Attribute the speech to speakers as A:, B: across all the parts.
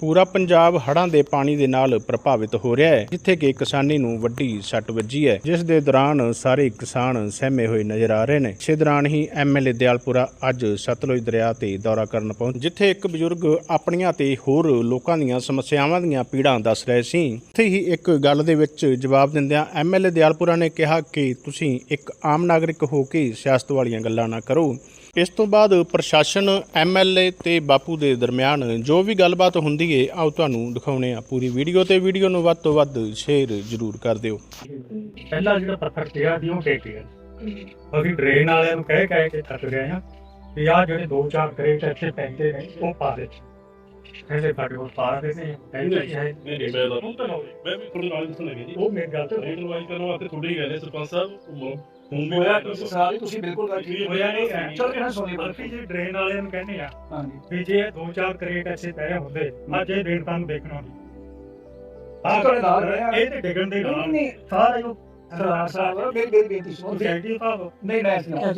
A: ਪੂਰਾ ਪੰਜਾਬ ਹੜ੍ਹਾਂ ਦੇ ਪਾਣੀ ਦੇ ਨਾਲ ਪ੍ਰਭਾਵਿਤ ਹੋ ਰਿਹਾ ਹੈ, ਜਿੱਥੇ ਕਿ ਕਿਸਾਨੀ ਨੂੰ ਵੱਡੀ ਸੱਟ ਵੱਜੀ ਹੈ, ਜਿਸ ਦੇ ਦੌਰਾਨ ਸਾਰੇ ਕਿਸਾਨ ਸਹਿਮੇ ਹੋਏ ਨਜ਼ਰ ਆ ਰਹੇ ਨੇ। ਇਸੇ ਦੌਰਾਨ ਹੀ ਐਮਐਲਏ ਦਿਆਲਪੁਰਾ ਅੱਜ ਸਤਲੁਜ ਦਰਿਆ ਤੇ ਦੌਰਾ ਕਰਨ ਪਹੁੰਚ ਜਿੱਥੇ ਇੱਕ ਬਜ਼ੁਰਗ ਆਪਣੀਆਂ ਤੇ ਹੋਰ ਲੋਕਾਂ ਦੀਆਂ ਸਮੱਸਿਆਵਾਂ ਦੀਆਂ ਪੀੜਾਂ ਦੱਸ ਰਹੇ ਸੀ। ਉੱਥੇ ਹੀ ਇੱਕ ਗੱਲ ਦੇ ਵਿੱਚ ਜਵਾਬ ਦਿੰਦਿਆਂ ਐਮਐਲਏ ਦਿਆਲਪੁਰਾ ਨੇ ਕਿਹਾ ਕਿ ਤੁਸੀਂ ਇੱਕ ਆਮ ਨਾਗਰਿਕ ਹੋ ਕੇ ਸਿਆਸਤ ਵਾਲੀਆਂ ਗੱਲਾਂ ਨਾ ਕਰੋ। ਇਸ ਤੋਂ ਬਾਅਦ ਪ੍ਰਸ਼ਾਸਨ ਐਮਐਲਏ ਤੇ ਬਾਪੂ ਦੇ ਦਰਮਿਆਨ ਜੋ ਵੀ ਗੱਲਬਾਤ ਹੁੰਦੀ ਏ, ਆਓ ਤੁਹਾਨੂੰ ਦਿਖਾਉਣੇ ਆ ਪੂਰੀ ਵੀਡੀਓ ਤੇ ਵੀਡੀਓ ਨੂੰ ਵੱਧ ਤੋਂ ਵੱਧ ਸ਼ੇਅਰ ਜ਼ਰੂਰ ਕਰ ਦਿਓ।
B: ਪਹਿਲਾ ਜਿਹੜਾ ਪੱਥਰ ਪਿਆ ਦੀ ਉਹ ਟੇਕ ਗਿਆ। ਅਸੀਂ ਡਰੇਨ ਵਾਲਿਆਂ ਨੂੰ ਕਹਿ ਕਹਿ ਕੇ ਥੱਕ ਗਏ ਆ ਵੀ ਆ ਜਿਹੜੇ ਦੋ ਚਾਰ ਕਰੇਟ ਇੱਥੇ ਪੈਂਦੇ ਨੇ, ਉਹ ਪਾ ਦੇ ਕਹਿੰਦੇ ਸਾਡੇ ਕੋਲ ਪਾ ਦੇ ਨੇ ਕਹਿੰਦੇ ਹੈ।
C: ਨਹੀਂ ਨਹੀਂ ਮੈਂ ਤਾਂ ਮੈਂ ਵੀ ਤੁਹਾਡੇ ਨਾਲ ਦੱਸਣ ਲੱਗੇ ਜੀ।
B: ਉਹ ਮੇਰੀ ਗੱਲ ਤੇ
C: ਰੇਟ ਵਾਈਜ਼ ਕਰਨ ਵਾਸਤੇ ਤੁਹਾਡੇ ਹੀ ਕਹਿੰਦੇ ਸਰਪੰਚ ਸਾਹਿਬ ਹੁਣ ਵੀ
D: ਹੋਇਆ ਤੁਸੀਂ ਸਾਰੇ ਤੁਸੀਂ ਬਿਲਕੁਲ ਗੱਲ ਠੀਕ
B: ਹੋਇਆ ਨਹੀਂ।
D: ਚਲ ਕਿਹਨਾਂ ਸੁਣੀ
B: ਅਸੀਂ ਜੇ ਡਰੇਨ ਵਾਲਿਆਂ ਨੂੰ ਕਹਿੰਦੇ ਆ
D: ਹਾਂਜੀ।
B: ਵੀ ਜੇ ਦੋ ਚਾਰ ਕਰੇਟ ਇੱਥੇ ਪਏ ਹੁੰਦੇ ਅੱਜ ਇਹ ਡਰੇਨ ਤੁਹਾਨੂੰ ਦੇਖਣਾ ਨਹੀਂ
D: ਅਸੀਂ ਤੁਹਾਡੇ ਨਾਲ ਰਹੇ ਆ।
B: ਇਹ ਤੇ ਡਿੱਗਣ ਦੇ
D: ਨਹੀਂ
B: ਨਾਲ।
D: ਨਹੀਂ
B: ਸਾਰਾ ਜੋ
D: ਸਰਦਾਰ ਸਾਹਿਬ ਮੇਰੀ ਮੇਰੀ ਬੇਨਤੀ ਸੁਣੋ
B: ਉਹ ਸੈਂਟੀ ਸਾਹਿਬ
D: ਨਹੀਂ ਮੈਂ ਸੁਣਾ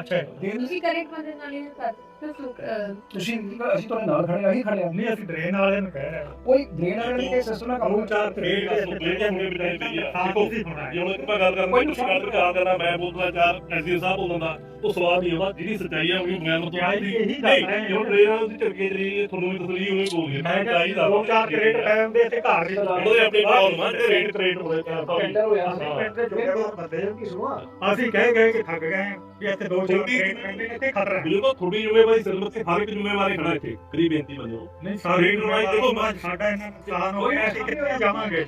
B: ਅੱਛਾ
D: ਦਿਨ
E: ਤੁਸੀਂ ਕਰੇਕਟ ਬੰਦੇ ਨਾਲ ਇਹ ਕਰ ਤੁਸੀਂ
D: ਅਸੀਂ ਤੁਹਾਡੇ ਨਾਲ ਖੜੇ ਆ, ਅਸੀਂ ਖੜੇ ਆ
B: ਨਹੀਂ ਅਸੀਂ ਡਰੇਨ ਵਾਲਿਆਂ ਨੂੰ ਕਹਿ ਰਹੇ ਹਾਂ।
D: ਕੋਈ ਡਰੇਨ ਵਾਲੇ ਨੇ ਸਿਸਟਮ ਨਾਲ
B: ਦੋ
D: ਕੰਮ
B: ਚਾਰ ਕਰੇਟ
C: ਦਾ ਸੁਪਰੇ ਜਾਂ ਹੋਣੇ ਬਿਨਾਂ ਪਈ ਆ।
B: ਤੁਸੀਂ ਹੋਣਾ
C: ਜੇ ਹੁਣ ਇੱਕ ਮੈਂ ਗੱਲ ਕਰਨਾ ਕੋਈ ਗੱਲ ਕਰ ਕਰਨਾ ਮੈਂ ਬੋਲਦਾ ਚਾਰ ਐਸਡੀ ਸਾਹਿਬ ਬੋਲਦਾ ਉਹ ਸਵਾਲ ਨਹੀਂ ਆਉਂਦਾ ਜਿਹੜੀ ਸੱਚਾਈ ਆ ਉਹਨੂੰ ਬਿਆਨ ਤੋਂ
B: ਸੱਚਾਈ ਇਹੀ ਗੱਲ ਹੈ।
C: ਨਹੀਂ ਹੁਣ ਟ੍ਰੇਨ ਦੀ ਝਟਕੇ ਜਿਹੜੀ ਤੁਹਾਨੂੰ ਵੀ ਤਸਲੀ ਹੋਣੀ ਬੋਲਦੀ
B: ਮੈਂ
C: ਮੈਂ ਚਾਹੀਦਾ
B: ਦੋ ਚਾਰ ਕਰੇਟ ਟਾਈਮ ਦੇ ਇੱਥੇ ਘਰ ਨਹੀਂ
C: ਉਹਦੇ ਆਪਣੇ ਆ ਜਿਹੜੇ ਰੇਟ ਕਰੇਟ ਹੋਣੇ ਚਾਹੀਦਾ
D: ਟੈਂਡਰ ਹੋਇਆ
B: ਅਸੀਂ ਦੇ ਜੋਗੇ
D: ਕੋਲ
B: ਬੰਦੇ
D: ਕੀ ਸੁਣਾ
B: ਅਸੀਂ ਕਹਿ ਗਏ ਕਿ ਥੱਕ ਗਏ ਵੀ ਇੱਥੇ ਦੋ ਚਾਰ ਕਰੇਟ ਪੈਂਦੇ ਨੇ ਇੱਥੇ ਖਤਰਾ ਹੈ।
C: ਬਿਲਕੁਲ ਤੁਹਾਡੀ ਜ਼ਿੰਮੇਵਾਰੀ ਸਿਰਫ ਤੇ ਹਰ ਇੱਕ ਜ਼ਿੰਮੇਵਾਰੀ ਖੜਾ ਇੱਥੇ ਕਰੀ ਬੇਨਤੀ ਮੰਨੋ
B: ਨਹੀਂ ਸਾਰੇ ਨੂੰ ਦੇਖੋ ਮੈਂ ਸਾਡਾ ਇਹਨਾਂ ਨੁਕਸਾਨ ਹੋ ਗਿਆ ਅਸੀਂ ਕਿੱਥੇ ਜਾਵਾਂਗੇ।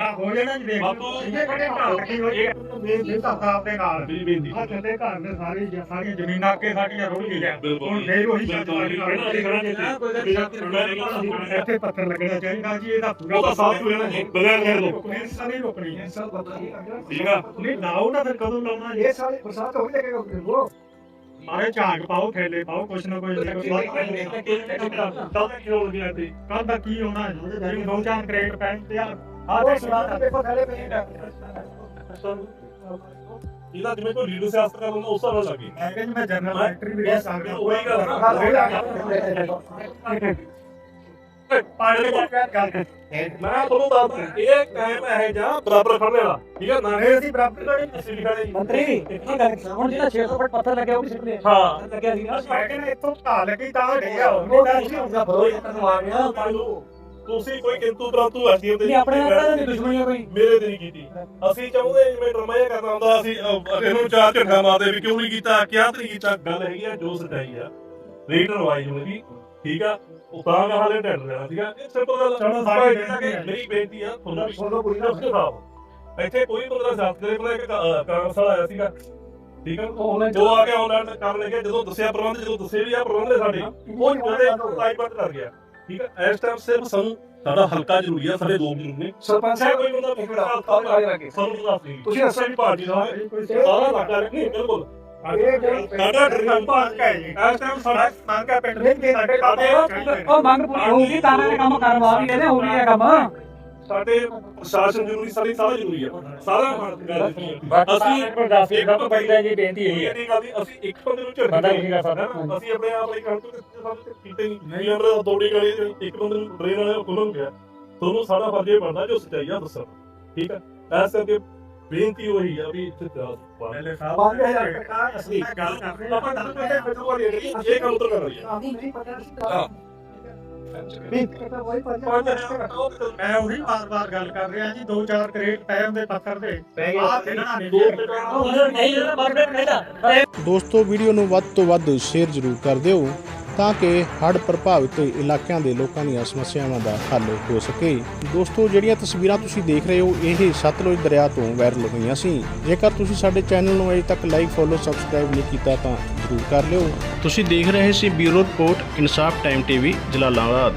B: ਆ ਹੋ ਜਾਣਾ ਜੀ ਦੇਖੋ
C: ਬਾਪੂ,
B: ਇਹ ਕਿਹੜੇ ਘਰ ਕੀ ਹੋਈ ਇਹ ਸਾਹਿਬ ਦੇ ਨਾਲ।
C: ਮੇਰੀ ਬੇਨਤੀ।
B: ਆ ਥੱਲੇ ਘਰ ਦੇ ਸਾਰੇ ਸਾਰੀਆਂ ਜ਼ਮੀਨਾਂ ਅੱਗੇ ਸਾਡੀਆਂ ਰੁੜ ਗਈਆਂ। ਹੁਣ ਫੇਰ ਉਹੀ ਚੱਲ
C: ਬਿਲਕੁਲ।
B: ਇੱਥੇ ਪੱਥਰ ਲੱਗਣਾ ਚਾਹੀਦਾ ਜੀ ਇਹਦਾ ਪੂਰਾ
C: ਉਹਦਾ ਸਾਥ ਹੋ ਜਾਣਾ ਜੀ, ਬਗੈਰ ਦੋ।
B: ਪੁਲਿਸ ਤਾਂ ਨਹੀਂ ਰੋਕਣੀ
D: ਇਹ ਸਭ ਪਤਾ ਨਹੀਂ
C: ਠੀਕ ਆ।
B: ਨਹੀਂ ਨਾ ਫਿਰ ਕਦੋਂ ਲਾਉਣਾ? ਜੀ
D: ਇਹ ਸਾਰੇ ਬਰਸਾਤ ਹੋ ਜਾਏਗਾ ਉਹ
B: ਮਾਰੇ ਝਾਂਕ ਪਾਓ ਥੈਲੇ ਪਾਓ ਕੁਛ ਨਾ ਕੁਛ
C: ਕੱਲ ਕੀ ਹੋ ਗਿਆ ਤੇ
B: ਕੱਲ ਦਾ ਕੀ ਹੋਣਾ? ਹੈ ਜਿਹੜੀ ਦੋ ਚਾਰ ਕਰੇਟ ਪੈਂਦੇ ਆ। ਆ
D: ਉਹ
B: ਦੇਖ।
D: ਸੁਣਾ ਦੇਖੋ ਥੈਲੇ ਪਏ ਨੇ।
C: ਇਹਦਾ ਜਿਵੇਂ ਕੋਈ ਲੀਡਰ ਸਿਆਸਤ ਕਰ ਲੈਂਦਾ ਉਸ ਨਾਲ ਲੱਗੇ।
B: ਮੈਂ ਕਹਿੰਦਾ ਮੈਂ ਜਨਰਲ ਸੈਕਟਰੀ ਵੀ ਰਹਿ ਸਕਦਾ
C: ਉਹੀ ਗੱਲ ਆ।
D: ਗੱਲ ਹੋ
B: ਕਰ
C: ਮੈਂ ਤੁਹਾਨੂੰ ਦੱਸਦਾ ਇਹ ਕਾਇਮ ਹੈ ਜਾਂ ਬਰਾਬਰ ਖੜਨੇ ਵਾਲਾ ਠੀਕ ਹੈ ਨਾ
B: ਅਸੀਂ ਬਰਾਬਰ ਕਰੀ
C: ਅਸੀਂ ਲਿਖਾਣੇ
D: ਮੰਤਰੀ ਇੱਥੇ ਗੱਲ ਹੁਣ ਜਿਹੜਾ 600 ਫੁੱਟ ਪੱਥਰ ਲੱਗਿਆ ਉਹ ਵੀ ਸਿੱਟਦੇ
C: ਹਾਂ
D: ਲੱਗਿਆ ਸੀ ਨਾ
B: ਮੈਂ ਕਹਿੰਦਾ ਇੱਥੋਂ ਢਾ ਲੱਗੀ ਤਾਂ ਡਿੱਗਿਆ
D: ਉਹ
B: ਹੋਊਗਾ
D: ਗੱਲ ਉਹਦਾ ਬਰੋ ਇਹ ਆ ਗਿਆ
C: ਤੁਸੀਂ ਕੋਈ ਕਿੰਤੂ ਪ੍ਰੰਤੂ ਐਸਡੀਐਮ ਦੇ
D: ਨਹੀਂ ਆਪਣੇ ਨਾਲ ਤਾਂ ਦੁਸ਼ਮਣੀ ਕੋਈ
C: ਮੇਰੇ ਤੇ ਨਹੀਂ ਕੀਤੀ ਅਸੀਂ ਚਾਹੁੰਦੇ ਜਿਵੇਂ ਡਰਾਮਾ ਜਿਹਾ ਕਰਨਾ ਹੁੰਦਾ ਅਸੀਂ ਇਹਨੂੰ ਚਾਰ ਝੰਡਾ ਮਾਰਦੇ ਵੀ ਕਿਉਂ ਨਹੀਂ ਕੀਤਾ ਕਿਹਾ ਤੇ ਕੀਤਾ ਗੱਲ ਹੈਗੀ ਆ ਜੋ ਸੱਚਾਈ ਆ ਰੇਟਰ ਵਾਈਜ਼ ਹੋਣੀ ਠੀਕ ਆ? ਉਹ ਤਾਂ ਮੈਂ ਹਾਲੇ ਟੈਂਡਰ ਲੈਣਾ ਸੀਗਾ। ਇਹ ਸਿੰਪਲ ਗੱਲ ਆ।
B: ਚਲੋ
C: ਭਾਈ
B: ਬੇਨਤੀ ਹੈ।
C: ਮੇਰੀ ਬੇਨਤੀ ਆ ਤੁਹਾਨੂੰ ਵੀ ਸੁਣੋ ਪੂਰੀ ਸਾਹਿਬ ਇੱਥੇ ਕੋਈ ਬੰਦਾ ਸਾਥ ਕਰੇ ਪਹਿਲਾਂ ਇੱਕ ਕਾਂਗਰਸ ਵਾਲਾ ਆਇਆ ਸੀਗਾ। ਠੀਕ ਆ?
D: ਉਹਨੇ
C: ਜੋ ਆ ਕੇ ਆਨਲਾਈਨ ਕਰਨ ਲੱਗਿਆ ਜਦੋਂ ਦੱਸਿਆ ਪ੍ਰਬੰਧ ਜਦੋਂ ਦੱਸੇ ਵੀ ਆ ਪ੍ਰਬੰਧ ਨੇ ਸਾਡੇ ਉਹ ਉਹਦੇ ਟਾਈਪ ਬੰਦ ਕਰ ਗਿਆ। ਠੀਕ ਆ? ਇਸ ਟਾਈਮ ਸਿਰਫ ਸਾਨੂੰ ਸਾਡਾ ਹਲਕਾ ਜ਼ਰੂਰੀ ਆ ਸਾਡੇ ਲੋਕ ਜ਼ਰੂਰੀ ਨੇ।
D: ਸਰਪੰਚ ਸਾਹਿਬ
C: ਕੋਈ ਬੰਦਾ
D: ਇੱਕ ਮਿੰਟ ਆਓ ਲੱਗੇ
C: ਸਾਨੂੰ
D: ਤੁਸੀਂ
C: ਵੀ ਪਾਰਟੀ ਦਾ ਹੈ। ਸਾਰਾ ਇਲਾਕਾ ਨਹੀਂ ਬਿਲਕੁਲ। ਸਾਡਾ ਡਰੀਮ
B: ਪਾਰਕ ਹੈ ਜੀ। ਇਸ ਟਾਈਮ ਸਾਡਾ ਮੰਗ ਹੈ ਪਿੰਡ ਦੇ ਸਾਡੇ ਕਾਬੇ
F: ਉਹ ਮੰਗ ਪੂਰੀ ਹੋਊਗੀ ਤਾਂ ਇਹ ਕੰਮ ਕਰਵਾ ਵੀ ਇਹਦੇ ਹੋ ਵੀ ਇਹ ਕੰਮ।
C: ਸਾਡੇ ਪ੍ਰਸ਼ਾਸਨ ਜ਼ਰੂਰੀ ਸਾਡੀ ਸਾਰਾ ਜ਼ਰੂਰੀ ਆ ਸਾਰਾ ਅਸੀਂ
B: ਪ੍ਰਦਾਸੀ ਸਭ ਤੋਂ ਪਹਿਲਾਂ ਜੀ ਬੇਨਤੀ
C: ਇਹ ਨਹੀਂ ਗੱਲ ਵੀ ਅਸੀਂ ਇੱਕ ਬੰਦੇ ਨੂੰ ਝੜਕ
B: ਪਤਾ ਕੀ ਗੱਲ ਸਾਡਾ?
C: ਅਸੀਂ ਆਪਣੇ ਆਪ ਲਈ ਕੰਮ ਤੇ ਕੀਤੇ ਨਹੀਂ। ਨਹੀਂ ਅੰਦਰ ਤੋੜੀ ਗਲੀ ਇੱਕ ਬੰਦੇ ਨੂੰ ਟ੍ਰੇਨ ਵਾਲੇ ਖੁੱਲਣ ਗਿਆ। ਤੁਹਾਨੂੰ ਸਾਡਾ ਫਰਜ਼ ਇਹ ਬਣਦਾ ਜੋ ਸੱਚਾਈ ਆ ਦੱਸਣਾ। ਠੀਕ ਐਸ ਕਰਕੇ ਬੇਨਤੀ ਉਹੀ ਆ ਵੀ ਇੱਥੇ ਪਾ
B: ਪਹਿਲੇ ਸਾਹਿਬ
D: ਪੰਜ ਹਜ਼ਾਰ ਟਕਾ
B: ਅਸੀਂ ਗੱਲ ਕਰ ਰਹੇ ਹਾਂ।
C: ਆਪਾਂ ਗੱਲ ਕਰਦੇ ਫਿੱਟੂ ਵਾਲੀ ਇਹ ਕੰਮ ਉਤਰ ਕਰ ਰਹੀ ਆ।
D: ਨਹੀਂ ਪਤਾ
C: ਹਾਂ।
B: ਮੈਂ ਉਹੀ ਵਾਰ-ਵਾਰ ਗੱਲ ਕਰ ਰਿਹਾ ਜੀ ਦੋ ਚਾਰ ਕਰੇਟ ਟਾਈਮ ਦੇ ਪੱਥਰ ਦੇ ਆਹ ਇਹਨਾਂ ਨੇ
C: ਦੋ
F: ਉਹ ਨਹੀਂ ਜਿਹੜਾ ਮਰਦੇ ਨਹੀਂ ਦਾ
A: ਦੋਸਤੋ ਵੀਡੀਓ ਨੂੰ ਵੱਧ ਤੋਂ ਵੱਧ ਸ਼ੇਅਰ ਜ਼ਰੂਰ ਕਰ ਦਿਓ। ਤਾਂ ਕਿ ਹੜ੍ਹ ਪ੍ਰਭਾਵਿਤ ਇਲਾਕਿਆਂ ਦੇ ਲੋਕਾਂ ਦੀਆਂ ਸਮੱਸਿਆਵਾਂ ਦਾ ਹੱਲ ਹੋ ਸਕੇ। ਦੋਸਤੋ, ਜਿਹੜੀਆਂ ਤਸਵੀਰਾਂ ਤੁਸੀਂ ਦੇਖ ਰਹੇ ਹੋ, ਇਹ ਸਤਲੁਜ ਦਰਿਆ ਤੋਂ ਵਾਇਰਲ ਹੋਈਆਂ ਸੀ। ਜੇਕਰ ਤੁਸੀਂ ਸਾਡੇ ਚੈਨਲ ਨੂੰ ਅਜੇ ਤੱਕ ਲਾਈਕ ਫੋਲੋ, ਸਬਸਕ੍ਰਾਈਬ ਨਹੀਂ ਕੀਤਾ, ਤਾਂ ਜ਼ਰੂਰ ਕਰ ਲਿਓ। ਤੁਸੀਂ ਦੇਖ ਰਹੇ ਸੀ bureau report, Insaf time TV, Jalalabad.